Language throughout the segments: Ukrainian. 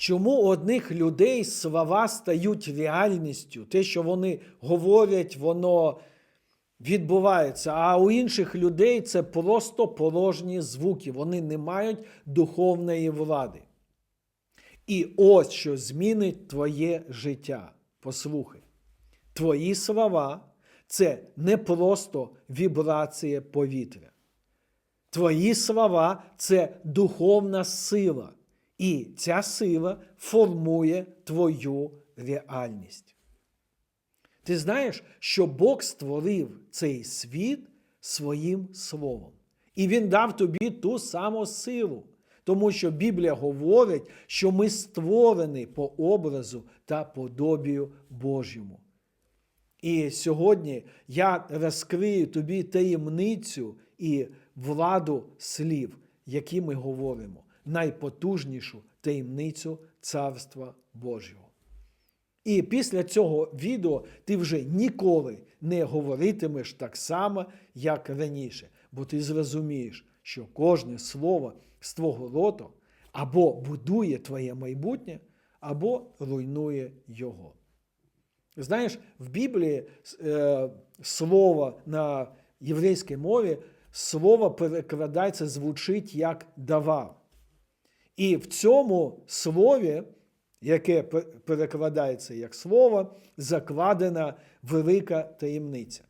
Чому у одних людей слова стають реальністю? Те, що вони говорять, воно відбувається, а у інших людей це просто порожні звуки, вони не мають духовної влади. І ось що змінить твоє життя. Послухай, твої слова це не просто вібрація повітря. Твої слова це духовна сила, і ця сила формує твою реальність. Ти знаєш, що Бог створив цей світ своїм словом. І Він дав тобі ту саму силу, тому що Біблія говорить, що ми створені по образу та подобію Божому. І сьогодні я розкрию тобі таємницю і владу слів, які ми говоримо, найпотужнішу таємницю Царства Божого. І після цього відео ти вже ніколи не говоритимеш так само, як раніше, бо ти зрозумієш, що кожне слово з твого рота або будує твоє майбутнє, або руйнує його. Знаєш, в Біблії е, слово на єврейській мові слово перекладається, звучить як давав. І в цьому слові, яке перекладається як слово, закладена велика таємниця.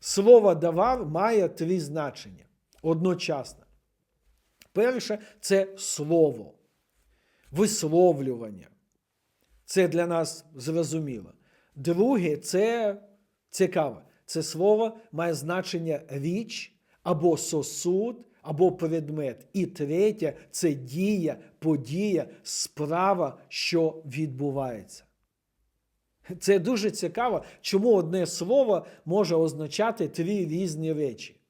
Слово давав має три значення одночасно. Перше це слово, висловлювання. Це для нас зрозуміло. Друге, це цікаво. Це слово має значення річ або сосуд, або предмет. І третє це дія, подія, справа, що відбувається. Це дуже цікаво, чому одне слово може означати три різні речі.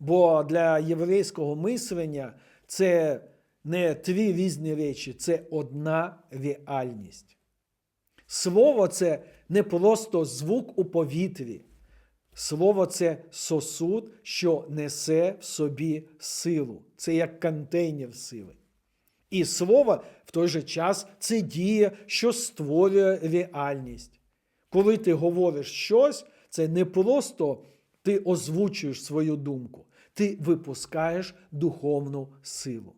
Бо для єврейського мислення це не три різні речі, це одна реальність. Слово це не просто звук у повітрі. Слово це сосуд, що несе в собі силу. Це як контейнер сили. І слово в той же час це дія, що створює реальність. Коли ти говориш щось, це не просто ти озвучуєш свою думку, ти випускаєш духовну силу.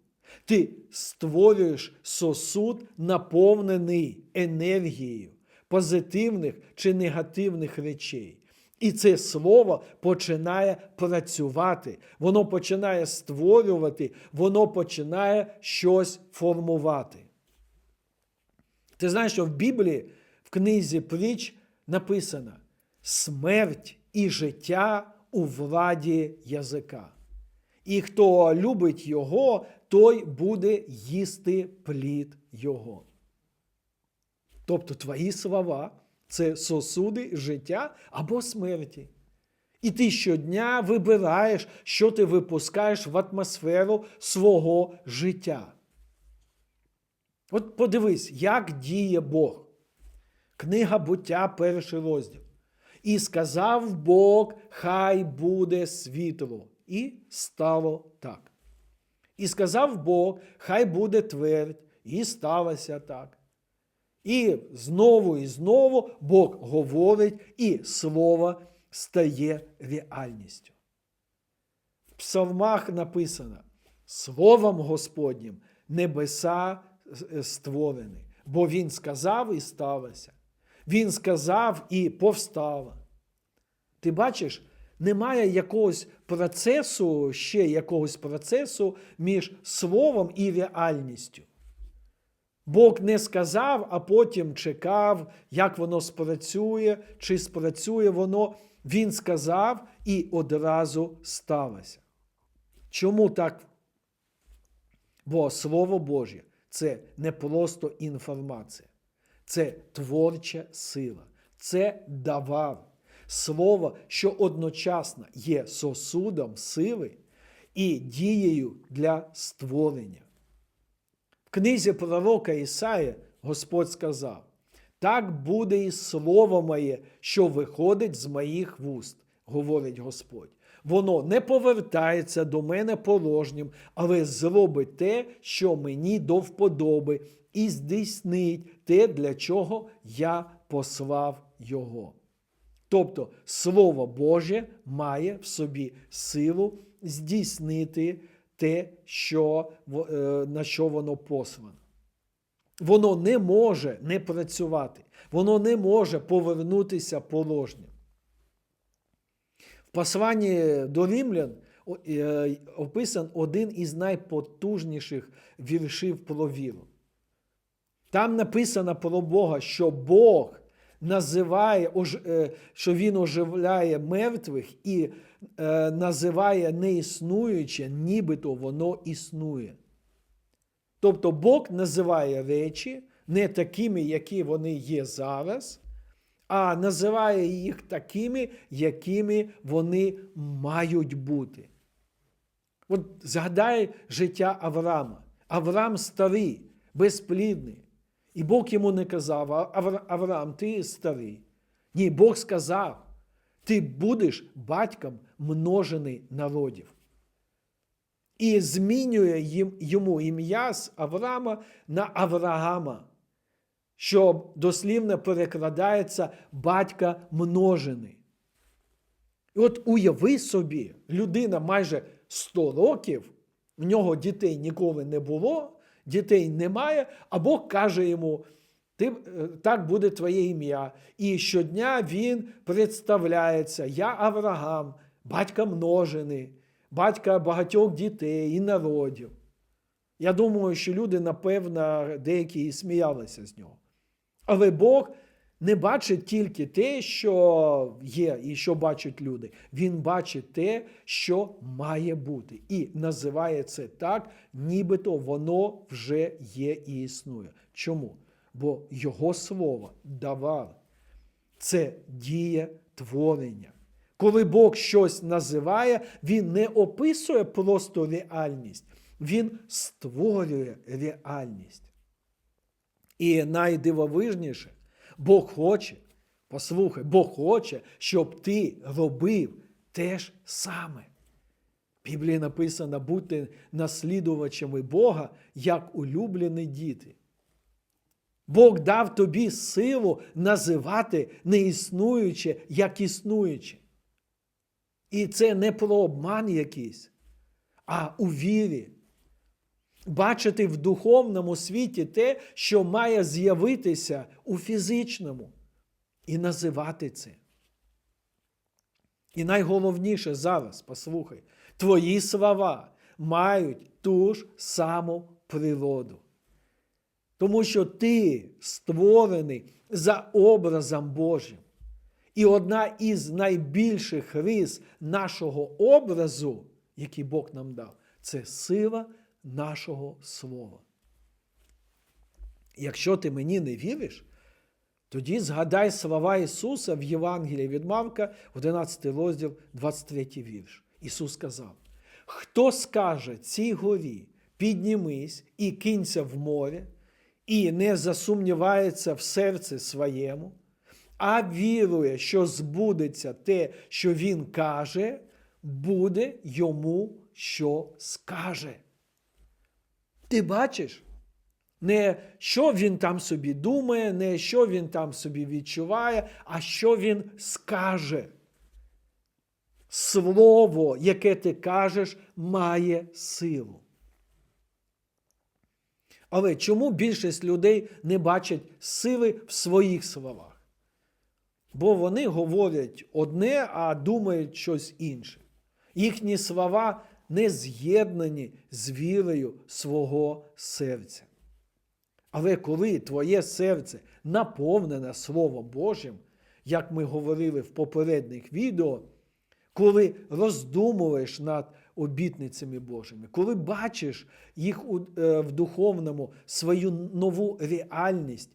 Ти створюєш сосуд, наповнений енергією позитивних чи негативних речей. І це слово починає працювати, воно починає створювати, воно починає щось формувати. Ти знаєш, що в Біблії в книзі притч написано смерть і життя у владі язика. І хто любить його, той буде їсти плід його. Тобто твої слова це сосуди життя або смерті. І ти щодня вибираєш, що ти випускаєш в атмосферу свого життя. От подивись, як діє Бог. Книга буття, перший розділ. І сказав Бог, хай буде світло. І стало так. І сказав Бог, хай буде твердь, і сталося так. І знову і знову Бог говорить, і слово стає реальністю. В псалмах написано: Словом Господнім небеса створені, бо Він сказав і сталося. Він сказав і повстало. Ти бачиш, немає якогось процесу, ще якогось процесу між словом і реальністю. Бог не сказав, а потім чекав, як воно спрацює, чи спрацює воно. Він сказав і одразу сталося. Чому так? Бо Слово Боже це не просто інформація, це творча сила, це давар. Слово, що одночасно є сосудом сили і дією для створення. В книзі пророка Ісая Господь сказав: так буде і слово моє, що виходить з моїх вуст, говорить Господь. воно не повертається до мене порожнім, але зробить те, що мені до вподоби, і здійснить те, для чого я послав його. Тобто Слово Боже має в собі силу здійснити те, що, е, на що воно послано. Воно не може не працювати, воно не може повернутися порожнім. В посланні до римлян о- е, описан один із найпотужніших віршів про віру. Там написано про Бога, що Бог називає, е, що Він оживляє мертвих і е, називає неіснуюче, нібито воно існує. Тобто Бог називає речі не такими, які вони є зараз, а називає їх такими, якими вони мають бути. От згадай життя Авраама. Авраам старий, безплідний. І Бог йому не казав, Авраам, ти старий. Ні, Бог сказав, ти будеш батьком множений народів. І змінює їм, йому ім'я з Авраама на Авраама, що дослівно перекладається батька множений. І от уяви собі, людина майже 100 років, в нього дітей ніколи не було, дітей немає, а Бог каже йому, ти, е, так буде твоє ім'я. І щодня він представляється: Я Авраам, батька множений, батька багатьох дітей і народів. Я думаю, що люди, напевно, деякі і сміялися з нього. Але Бог не бачить тільки те, що є і що бачать люди. Він бачить те, що має бути. І називає це так, нібито воно вже є і існує. Чому? Бо Його слово давав. Це діє творення. Коли Бог щось називає, Він не описує просто реальність, Він створює реальність. І найдивовижніше, Бог хоче, послухай, Бог хоче, щоб ти робив те ж саме. В Біблії написано, будьте наслідувачами Бога, як улюблені діти. Бог дав тобі силу називати неіснуюче як існуюче. І це не про обман якийсь, а у вірі. Бачити в духовному світі те, що має з'явитися у фізичному, і називати це. І найголовніше зараз, послухай, твої слова мають ту ж саму природу. Тому що ти створений за образом Божим. І одна із найбільших рис нашого образу, який Бог нам дав, це сила нашого слова. Якщо ти мені не віриш, тоді згадай слова Ісуса в Євангелії від Марка, 11 розділ, 23 вірш. Ісус сказав: Хто скаже цій горі, піднімись і кинься в море, і не засумнівається в серці своєму, а вірує, що збудеться те, що Він каже, буде йому, що скаже. Ти бачиш? Не що він там собі думає, не що він там собі відчуває, а що він скаже. Слово, яке ти кажеш, має силу. Але чому більшість людей не бачать сили в своїх словах? Бо вони говорять одне, а думають щось інше. Їхні слова не з'єднані з вірою свого серця. Але коли твоє серце наповнене Словом Божим, як ми говорили в попередніх відео, коли роздумуєш над обітницями Божими, коли бачиш їх у- е, в духовному свою нову реальність,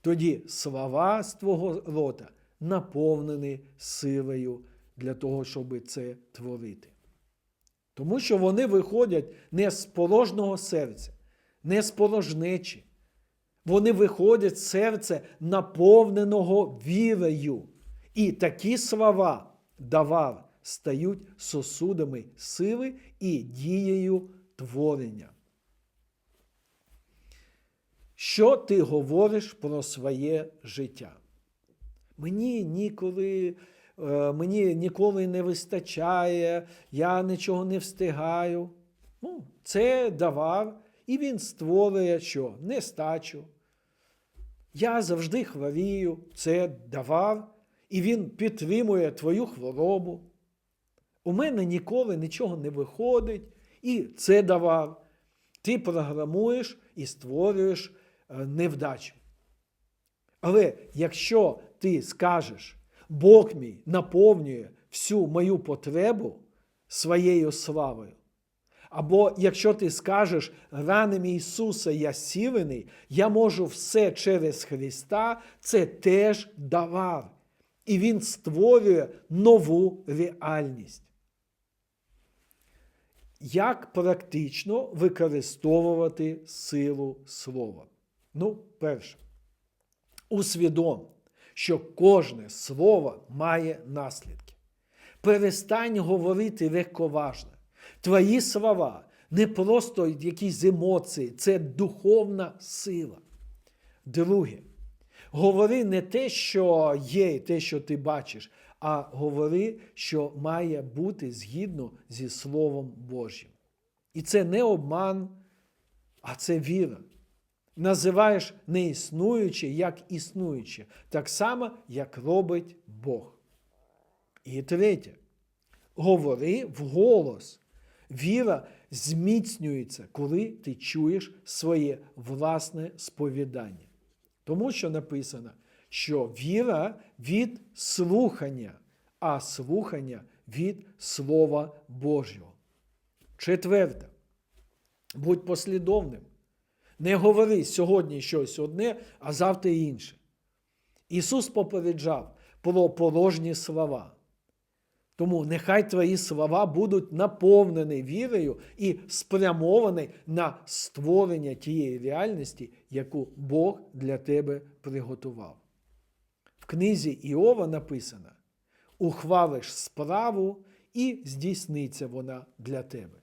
тоді слова з твого рота наповнені силою для того, щоб це творити. Тому що вони виходять не з порожнього серця, не з порожнечі. Вони виходять з серця наповненого вірою. І такі слова давав стають сосудами сили і дією творення. Що ти говориш про своє життя? Мені ніколи, е, мені ніколи не вистачає, я нічого не встигаю. Ну, це давар, і він створює що? Нестачу. Я завжди хворію, це давар, і він підтримує твою хворобу. У мене ніколи нічого не виходить, і це давар. Ти програмуєш і створюєш е, невдачу. Але якщо ти скажеш, Бог мій наповнює всю мою потребу своєю славою, або якщо ти скажеш, ранами Ісуса я сілений, я можу все через Христа, це теж давар. І Він створює нову реальність. Як практично використовувати силу слова? Ну, перше, усвідом, що кожне слово має наслідки. Перестань говорити легковажно. Твої слова не просто якісь емоції, це духовна сила. Друге, говори не те, що є, те, що ти бачиш, а говори, що має бути згідно зі Словом Божим. І це не обман, а це віра. Називаєш неіснуюче як існуюче, так само, як робить Бог. І третє, говори вголос. Віра зміцнюється, коли ти чуєш своє власне сповідання. Тому що написано, що віра від слухання, а слухання від Слова Божого. Четверте, будь послідовним. Не говори сьогодні щось одне, а завтра інше. Ісус попереджав про порожні слова. Тому нехай твої слова будуть наповнені вірою і спрямовані на створення тієї реальності, яку Бог для тебе приготував. В книзі Іова написано: ухвалиш справу і здійсниться вона для тебе.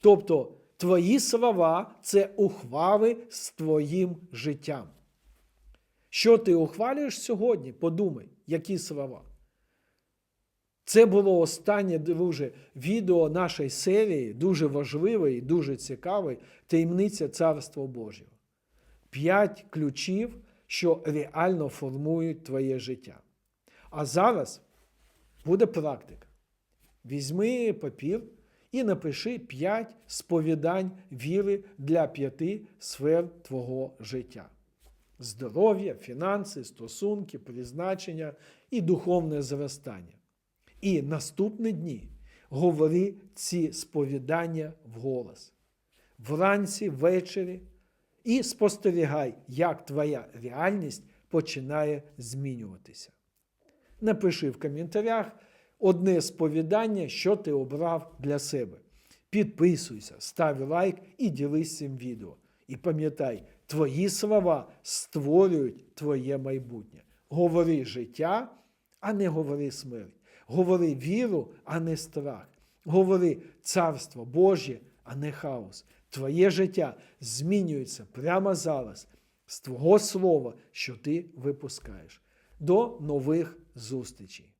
Тобто, твої слова це ухвали з твоїм життям. Що ти ухвалюєш сьогодні? Подумай, які слова. Це було останнє, друже, відео нашої серії, дуже важливе і дуже цікаве таємниця Царства Божого. П'ять ключів, що реально формують твоє життя. А зараз буде практика. Візьми папір і напиши п'ять сповідань віри для п'яти сфер твого життя: здоров'я, фінанси, стосунки, призначення і духовне зростання. І наступні дні говори ці сповідання вголос. Вранці, ввечері, і спостерігай, як твоя реальність починає змінюватися. Напиши в коментарях одне сповідання, що ти обрав для себе. Підписуйся, став лайк і ділись цим відео. І пам'ятай, твої слова створюють твоє майбутнє. Говори життя, а не говори смерть. Говори віру, а не страх. Говори царство Божє, а не хаос. Твоє життя змінюється прямо зараз з твого слова, що ти випускаєш. До нових зустрічей!